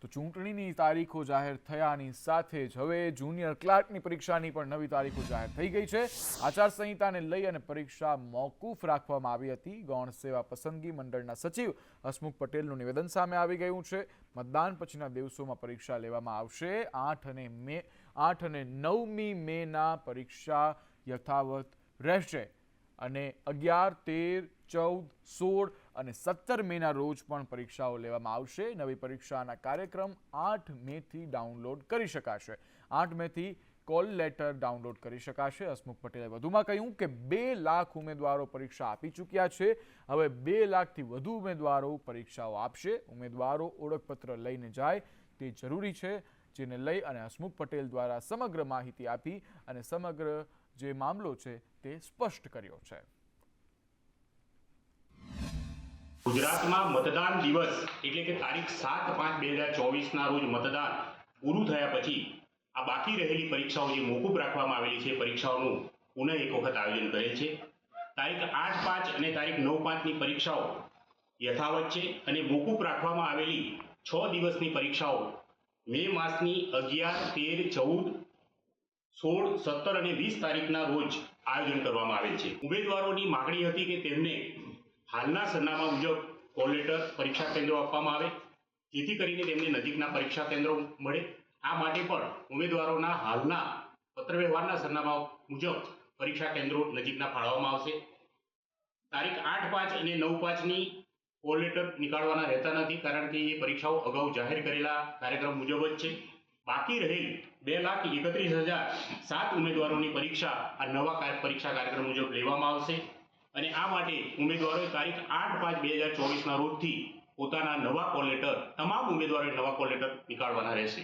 તો ચૂંટણીની તારીખો જાહેર થયાની સાથે જ હવે જુનિયર ક્લાર્કની પરીક્ષાની પણ નવી તારીખો જાહેર થઈ ગઈ છે. આચારસંહિતાને લઈ અને પરીક્ષા મોકૂફ રાખવામાં આવી હતી. ગૌણ સેવા પસંદગી મંડળના સચિવ હસમુખ પટેલનું નિવેદન સામે આવી ગયું છે. મતદાન પછીના દિવસોમાં પરીક્ષા લેવામાં આવશે. આઠ અને મે, આઠ અને નવમી મેના પરીક્ષા યથાવત રહેશે. અને અગિયાર, તેર ચૌદ, સોળ અને સત્તર મેના રોજ પણ પરીક્ષાઓ લેવામાં આવશે. નવી પરીક્ષાના કાર્યક્રમ આઠ મેથી ડાઉનલોડ કરી શકાશે. આઠ મેથી કોલ લેટર ડાઉનલોડ કરી શકાશે. હસમુખ પટેલે વધુમાં કહ્યું કે બે લાખ ઉમેદવારો પરીક્ષા આપી ચૂક્યા છે. હવે બે લાખથી વધુ ઉમેદવારો પરીક્ષાઓ આપશે. ઉમેદવારો ઓળખપત્ર લઈને જાય તે જરૂરી છે, જેને લઈ અને હસમુખ પટેલ દ્વારા સમગ્ર માહિતી આપી અને સમગ્ર જે મામલો છે તે સ્પષ્ટ કર્યો છે. ગુજરાતમાં મતદાન દિવસ એટલે કે તારીખ સાત પાંચ બે હજાર ચોવીસના રોજ મતદાન પૂરું થયા પછી આ બાકી રહેલી પરીક્ષાઓ જે મોકૂફ રાખવામાં આવેલી છે પરીક્ષાઓનું પુનઃ એક વખત આયોજન કરેલ છે. તારીખ આઠ પાંચ અને તારીખ નવ પાંચની પરીક્ષાઓ યથાવત છે અને મોકૂફ રાખવામાં આવેલી છ દિવસની પરીક્ષાઓ મે માસની અગિયાર, તેર, ચૌદ, સોળ, સત્તર અને વીસ તારીખના રોજ આયોજન કરવામાં આવેલ છે. ઉમેદવારોની માગણી હતી કે તેમને હાલના સરનામા મુજબ કોલ લેટર પરીક્ષા કેન્દ્રો આપવામાં આવે, જેથી કરીને તેમને નજીકના પરીક્ષા કેન્દ્રો મળે. આ માટે પણ ઉમેદવારોના હાલના પત્રવ્યવહારના સરનામા મુજબ પરીક્ષા કેન્દ્રો નજીકના ફાળવવામાં આવશે. તારીખ આઠ પાંચ અને નવ પાંચની કોલ લેટર નીકાળવાના રહેતા નથી, કારણ કે એ પરીક્ષાઓ અગાઉ જાહેર કરેલા કાર્યક્રમ મુજબ જ છે. બાકી રહેલ બે લાખ એકત્રીસ હજાર સાત ઉમેદવારોની પરીક્ષા આ નવા પરીક્ષા કાર્યક્રમ મુજબ લેવામાં આવશે. અને આ માટે ઉમેદવારોએ તારીખ આઠ પાંચ બે હજાર ચોવીસના રોજથી પોતાના નવા કોલ લેટર, તમામ ઉમેદવારોએ નવા કોલ લેટર નીકાળવાના રહેશે.